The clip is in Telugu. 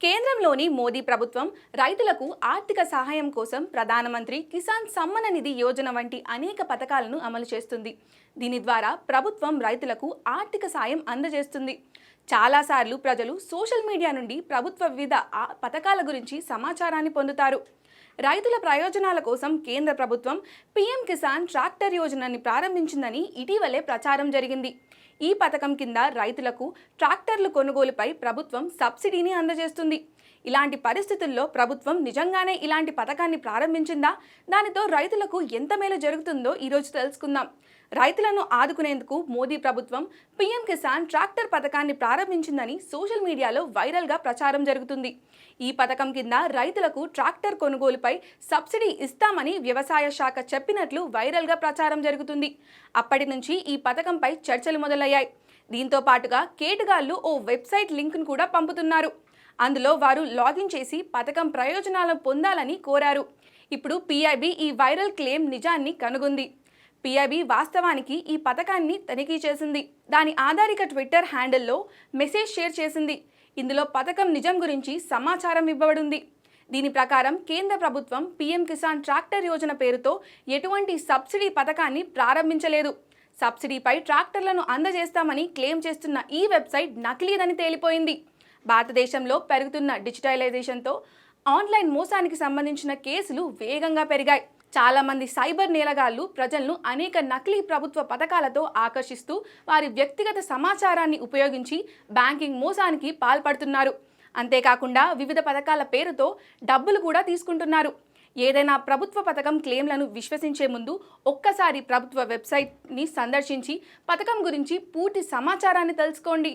కేంద్రంలోని మోదీ ప్రభుత్వం రైతులకు ఆర్థిక సహాయం కోసం ప్రధానమంత్రి కిసాన్ సమ్మన నిధి యోజన వంటి అనేక పథకాలను అమలు చేస్తుంది. దీని ద్వారా ప్రభుత్వం రైతులకు ఆర్థిక సాయం అందజేస్తుంది. చాలాసార్లు ప్రజలు సోషల్ మీడియా నుండి ప్రభుత్వ వివిధ పథకాల గురించి సమాచారాన్ని పొందుతారు. రైతుల ప్రయోజనాల కోసం కేంద్ర ప్రభుత్వం పీఎం కిసాన్ ట్రాక్టర్ యోజనని ప్రారంభించిందని ఇటీవలే ప్రచారం జరిగింది. ఈ పథకం కింద రైతులకు ట్రాక్టర్లు కొనుగోలుపై ప్రభుత్వం సబ్సిడీని అందజేస్తుంది. ఇలాంటి పరిస్థితుల్లో ప్రభుత్వం నిజంగానే ఇలాంటి పథకాన్ని ప్రారంభించిందా? దానితో రైతులకు ఎంత మేలు జరుగుతుందో ఈరోజు తెలుసుకుందాం. రైతులను ఆదుకునేందుకు మోదీ ప్రభుత్వం పీఎం కిసాన్ ట్రాక్టర్ పథకాన్ని ప్రారంభించిందని సోషల్ మీడియాలో వైరల్గా ప్రచారం జరుగుతుంది. ఈ పథకం కింద రైతులకు ట్రాక్టర్ కొనుగోలుపై సబ్సిడీ ఇస్తామని వ్యవసాయ శాఖ చెప్పినట్లు వైరల్గా ప్రచారం జరుగుతుంది. అప్పటి నుంచి ఈ పథకంపై చర్చలు మొదలయ్యాయి. దీంతో పాటుగా కేటుగాళ్ళు ఓ వెబ్సైట్ లింక్ను కూడా పంపుతున్నారు. అందులో వారు లాగిన్ చేసి పథకం ప్రయోజనాలను పొందాలని కోరారు. ఇప్పుడు పీఐబీ ఈ వైరల్ క్లెయిమ్ నిజాన్ని కనుగొంది. పిఐబి వాస్తవానికి ఈ పథకాన్ని తనిఖీ చేసింది. దాని ఆధారిక ట్విట్టర్ హ్యాండిల్లో మెసేజ్ షేర్ చేసింది. ఇందులో పథకం నిజం గురించి సమాచారం ఇవ్వబడింది. దీని ప్రకారం కేంద్ర ప్రభుత్వం పీఎం కిసాన్ ట్రాక్టర్ యోజన పేరుతో ఎటువంటి సబ్సిడీ పథకాన్ని ప్రారంభించలేదు. సబ్సిడీపై ట్రాక్టర్లను అందజేస్తామని క్లెయిమ్ చేస్తున్న ఈ వెబ్సైట్ నకిలీదని తేలిపోయింది. భారతదేశంలో పెరుగుతున్న డిజిటలైజేషన్తో ఆన్లైన్ మోసానికి సంబంధించిన కేసులు వేగంగా పెరిగాయి. చాలామంది సైబర్ నేలగాళ్ళు ప్రజలను అనేక నకిలీ ప్రభుత్వ పథకాలతో ఆకర్షిస్తూ వారి వ్యక్తిగత సమాచారాన్ని ఉపయోగించి బ్యాంకింగ్ మోసానికి పాల్పడుతున్నారు. అంతేకాకుండా వివిధ పథకాల పేరుతో డబ్బులు కూడా తీసుకుంటున్నారు. ఏదైనా ప్రభుత్వ పథకం క్లెయిమ్లను విశ్వసించే ముందు ఒక్కసారి ప్రభుత్వ వెబ్సైట్ని సందర్శించి పథకం గురించి పూర్తి సమాచారాన్ని తెలుసుకోండి.